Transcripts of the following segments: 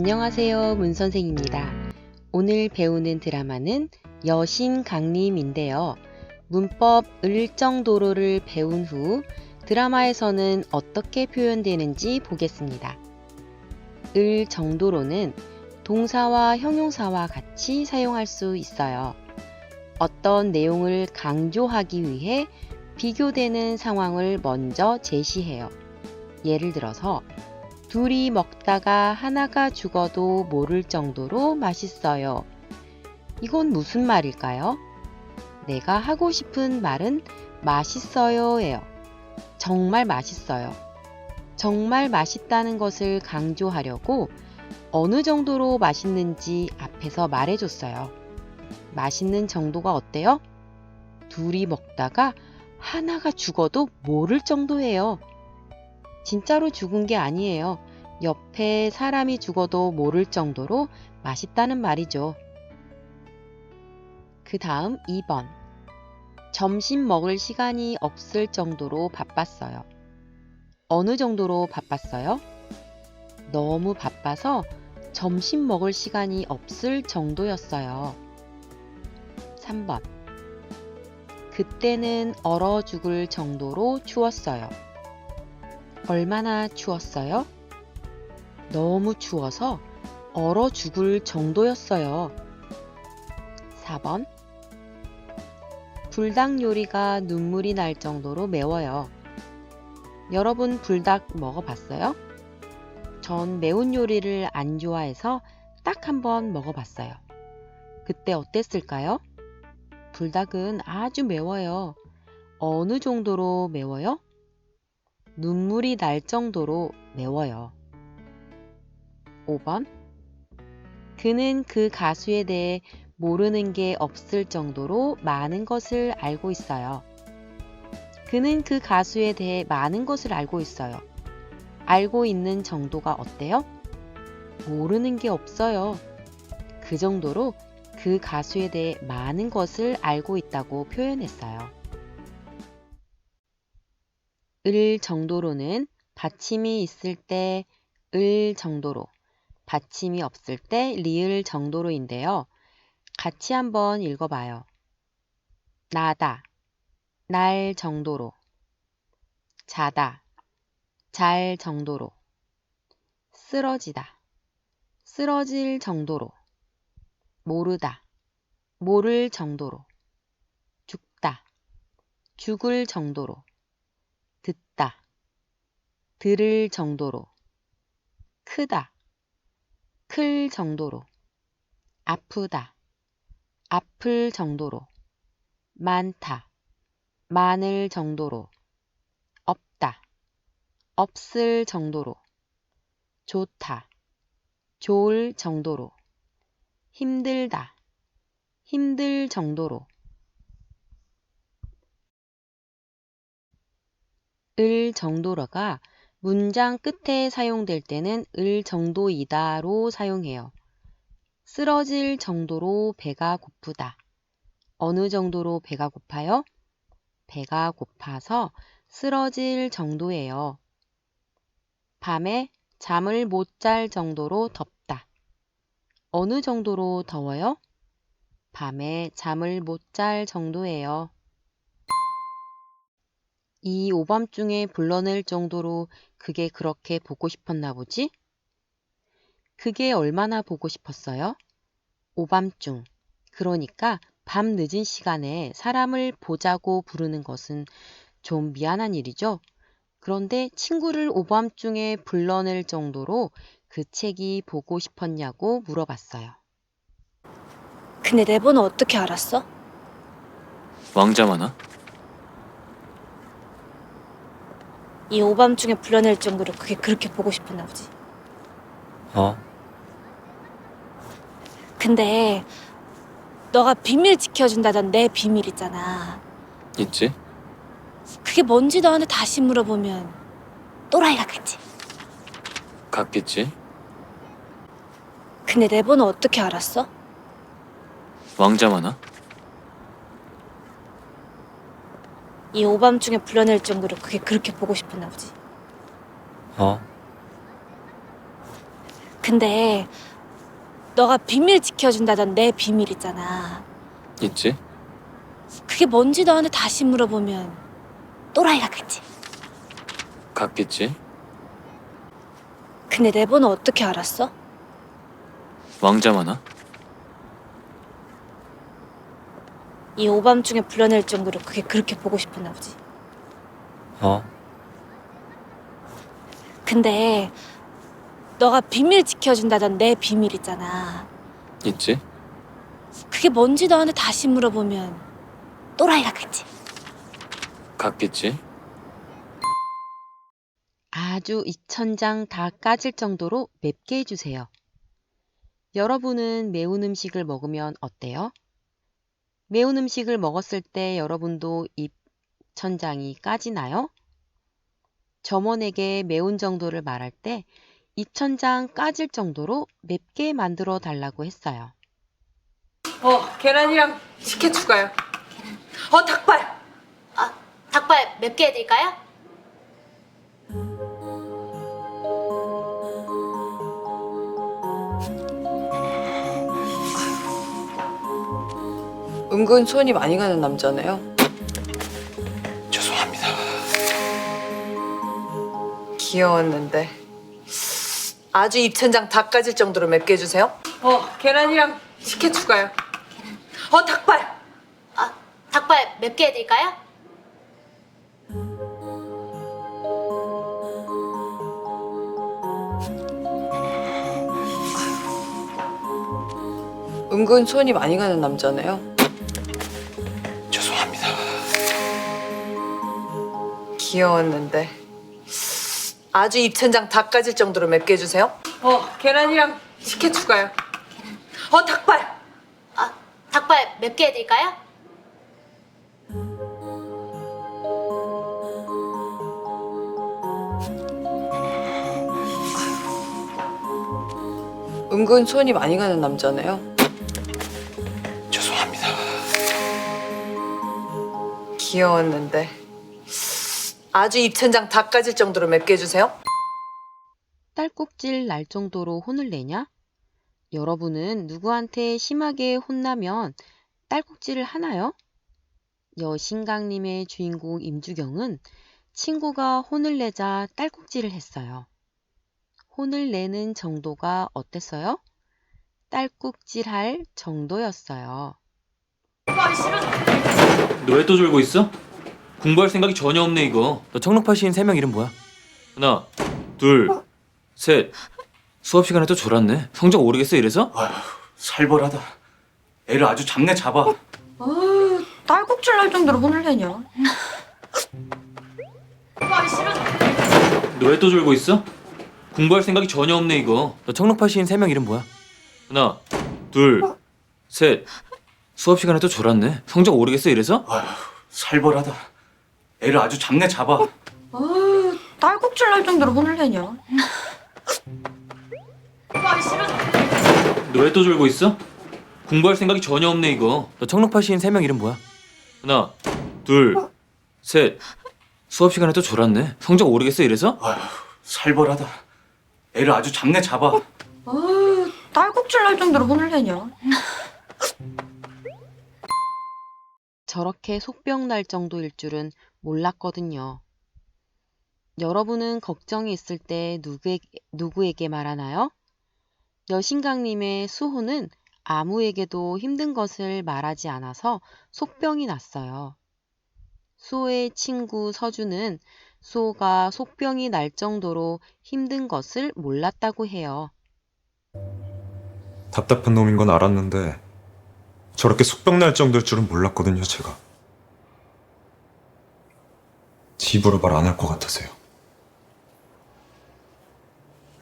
안녕하세요. 문선생입니다. 오늘 배우는 드라마는 여신 강림인데요. 문법 을정도로를 배운 후 드라마에서는 어떻게 표현되는지 보겠습니다. 을정도로는 동사와 형용사와 같이 사용할 수 있어요. 어떤 내용을 강조하기 위해 비교되는 상황을 먼저 제시해요. 예를 들어서 둘이 먹다가 하나가 죽어도 모를 정도로 맛있어요. 이건 무슨 말일까요? 내가 하고 싶은 말은 맛있어요 예요. 정말 맛있어요. 정말 맛있다는 것을 강조하려고 어느 정도로 맛있는지 앞에서 말해줬어요. 맛있는 정도가 어때요? 둘이 먹다가 하나가 죽어도 모를 정도예요. 진짜로 죽은 게 아니에요. 옆에 사람이 죽어도 모를 정도로 맛있다는 말이죠. 그 다음 2번. 점심 먹을 시간이 없을 정도로 바빴어요. 어느 정도로 바빴어요? 너무 바빠서 점심 먹을 시간이 없을 정도였어요. 3번. 그때는 얼어 죽을 정도로 추웠어요. 얼마나 추웠어요? 너무 추워서 얼어 죽을 정도였어요. 4번. 불닭 요리가 눈물이 날 정도로 매워요. 여러분 불닭 먹어봤어요? 전 매운 요리를 안 좋아해서 딱 한 번 먹어봤어요. 그때 어땠을까요? 불닭은 아주 매워요. 어느 정도로 매워요? 눈물이 날 정도로 매워요. 5번. 그는 그 가수에 대해 모르는 게 없을 정도로 많은 것을 알고 있어요. 그는 그 가수에 대해 많은 것을 알고 있어요. 알고 있는 정도가 어때요? 모르는 게 없어요. 그 정도로 그 가수에 대해 많은 것을 알고 있다고 표현했어요. 을 정도로는 받침이 있을 때 을 정도로, 받침이 없을 때 리을 정도로인데요. 같이 한번 읽어봐요. 나다, 날 정도로, 자다, 잘 정도로, 쓰러지다, 쓰러질 정도로, 모르다, 모를 정도로, 죽다, 죽을 정도로, 들을 정도로, 크다, 클 정도로, 아프다, 아플 정도로, 많다, 많을 정도로, 없다, 없을 정도로, 좋다, 좋을 정도로, 힘들다, 힘들 정도로, 을 정도로가 문장 끝에 사용될 때는 을 정도이다로 사용해요. 쓰러질 정도로 배가 고프다. 어느 정도로 배가 고파요? 배가 고파서 쓰러질 정도예요. 밤에 잠을 못 잘 정도로 덥다. 어느 정도로 더워요? 밤에 잠을 못 잘 정도예요. 이 오밤중에 불러낼 정도로 그게 그렇게 보고 싶었나 보지? 그게 얼마나 보고 싶었어요? 오밤중. 그러니까 밤 늦은 시간에 사람을 보자고 부르는 것은 좀 미안한 일이죠. 그런데 친구를 오밤중에 불러낼 정도로 그 책이 보고 싶었냐고 물어봤어요. 근데 내 번호 어떻게 알았어? 왕자 만화? 이 오밤중에 불러낼 정도로 그게 그렇게 보고 싶었나 보지. 어? 근데 너가 비밀 지켜준다던 내 비밀 있잖아. 있지? 그게 뭔지 너한테 다시 물어보면 또라이 같겠지. 같겠지? 근데 내 번호 어떻게 알았어? 왕자 만화? 이 오밤중에 불러낼 정도로 그게 그렇게 보고 싶었나 보지. 어? 근데 너가 비밀 지켜준다던 내 비밀 있잖아. 있지? 그게 뭔지 너한테 다시 물어보면 또라이 같겠지. 같겠지? 근데 내 번호 어떻게 알았어? 왕자 만화? 이 오밤중에 불러낼 정도로 그게 그렇게 보고 싶었나 보지. 어. 근데 너가 비밀 지켜준다던 내 비밀 있잖아. 있지? 그게 뭔지 너한테 다시 물어보면 또라이 같겠지. 같겠지? 아주 이천장 다 까질 정도로 맵게 해주세요. 여러분은 매운 음식을 먹으면 어때요? 매운 음식을 먹었을 때 여러분도 입 천장이 까지나요? 점원에게 매운 정도를 말할 때 입천장 까질 정도로 맵게 만들어 달라고 했어요. 어, 계란이랑 식혜 추가요. 어, 닭발. 아, 닭발 맵게 해드릴까요? 은근 손이 많이 가는 남자네요. 죄송합니다. 귀여웠는데. 아주 입천장 다 까질 정도로 맵게 해주세요. 어, 계란이랑 식혜 추가요. 어, 닭발. 아, 닭발 맵게 해드릴까요? 은근 손이 많이 가는 남자네요. 귀여웠는데. 아주 입천장 다 까질 정도로 맵게 해주세요. 어, 계란이랑 식혜 추가요. 어, 닭발. 아, 닭발 맵게 해드릴까요? 은근 손이 많이 가는 남자네요. 죄송합니다. 귀여웠는데. 아주 입천장 다 까질 정도로 맵게 해주세요. 딸꾹질 날 정도로 혼을 내냐? 여러분은 누구한테 심하게 혼나면 딸꾹질을 하나요? 여신강님의 주인공 임주경은 친구가 혼을 내자 딸꾹질을 했어요. 혼을 내는 정도가 어땠어요? 딸꾹질할 정도였어요. 너 왜 또 졸고 있어? 공부할 생각이 전혀 없네 이거. 너 청록파 시인 세 명 이름 뭐야? 하나, 둘, 셋. 수업 시간에 또 졸았네. 성적 오르겠어 이래서? 아휴, 살벌하다. 애를 아주 잡내 잡아. 딸꾹질 날 정도로 혼을 내냐? 너 왜 또 졸고 있어? 공부할 생각이 전혀 없네 이거. 너 청록파 시인 세 명 이름 뭐야? 하나, 둘, 셋. 수업 시간에 또 졸았네. 성적 오르겠어 이래서? 아휴, 살벌하다. 애를 아주 잡내 잡아. 딸꾹질 날 정도로 혼을 내냐? 너왜 또 졸고 있어? 공부할 생각이 전혀 없네 이거. 너 청록파 시인 세 명 이름 뭐야? 하나, 둘, 셋. 수업 시간에 또 졸았네. 성적 오르겠어 이래서? 아휴, 살벌하다. 애를 아주 잡내 잡아. 딸꾹질 날 정도로 혼을 내냐? 저렇게 속병 날 정도일 줄은 몰랐거든요. 여러분은 걱정이 있을 때 누구에게, 누구에게 말하나요? 여신강님의 수호는 아무에게도 힘든 것을 말하지 않아서 속병이 났어요. 수호의 친구 서주는 수호가 속병이 날 정도로 힘든 것을 몰랐다고 해요. 답답한 놈인 건 알았는데 저렇게 속병 날 정도일 줄은 몰랐거든요, 제가. 집으로 말 안 할 것 같아서요.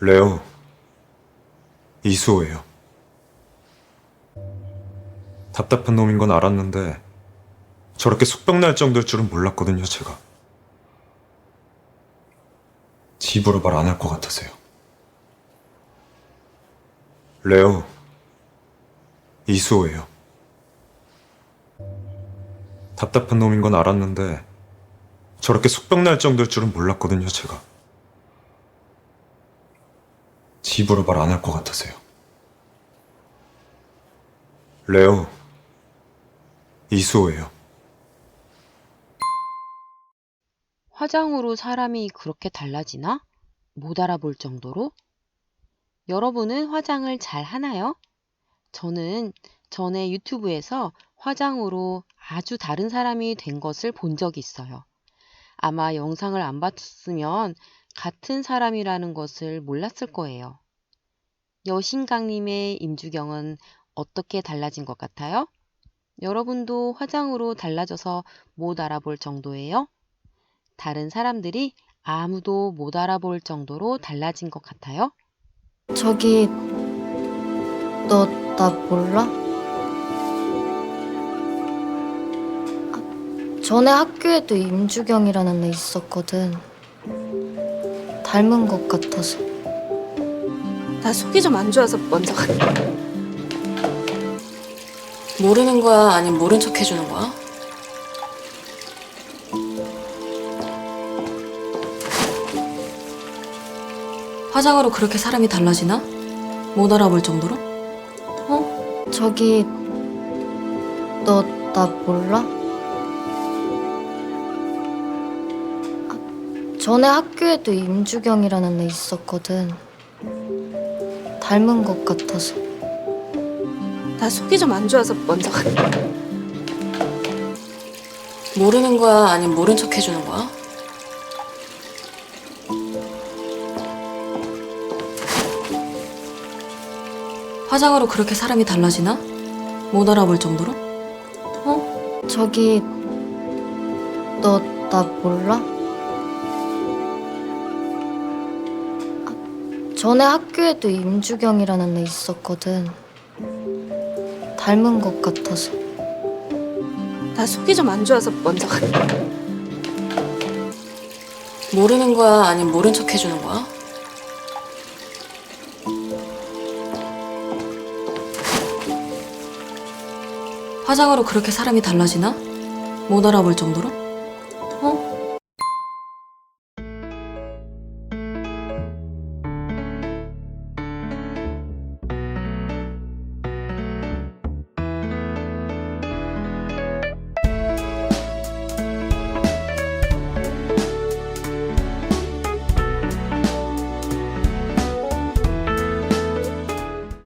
레오, 이수호예요. 답답한 놈인 건 알았는데 저렇게 속병 날 정도일 줄은 몰랐거든요, 제가. 집으로 말 안 할 것 같아서요. 레오, 이수호예요. 답답한 놈인 건 알았는데 저렇게 속병 날 정도일 줄은 몰랐거든요, 제가. 집으로 말 안 할 것 같아서요. 레오, 이수호예요. 화장으로 사람이 그렇게 달라지나? 못 알아볼 정도로? 여러분은 화장을 잘 하나요? 저는 전에 유튜브에서 화장으로 아주 다른 사람이 된 것을 본 적이 있어요. 아마 영상을 안 봤으면 같은 사람이라는 것을 몰랐을 거예요. 여신강님의 임주경은 어떻게 달라진 것 같아요? 여러분도 화장으로 달라져서 못 알아볼 정도예요? 다른 사람들이 아무도 못 알아볼 정도로 달라진 것 같아요? 저기 너 나 몰라? 전에 학교에도 임주경이라는 애 있었거든. 닮은 것 같아서. 나 속이 좀 안 좋아서 먼저 갈게. 모르는 거야? 아니면 모른 척 해주는 거야? 화장으로 그렇게 사람이 달라지나? 못 알아볼 정도로? 저기 너 나 몰라? 전에 학교에도 임주경이라는 애 있었거든. 닮은 것 같아서. 나 속이 좀 안 좋아서 먼저 갈게. 모르는 거야? 아니면 모른 척 해주는 거야? 화장으로 그렇게 사람이 달라지나? 못 알아볼 정도로? 저기 너 나 몰라? 전에 학교에도 임주경이라는 애 있었거든. 닮은 것 같아서. 나 속이 좀 안 좋아서 먼저 갈게. 모르는 거야? 아니면 모른 척 해주는 거야? 화장으로 그렇게 사람이 달라지나? 못 알아볼 정도로?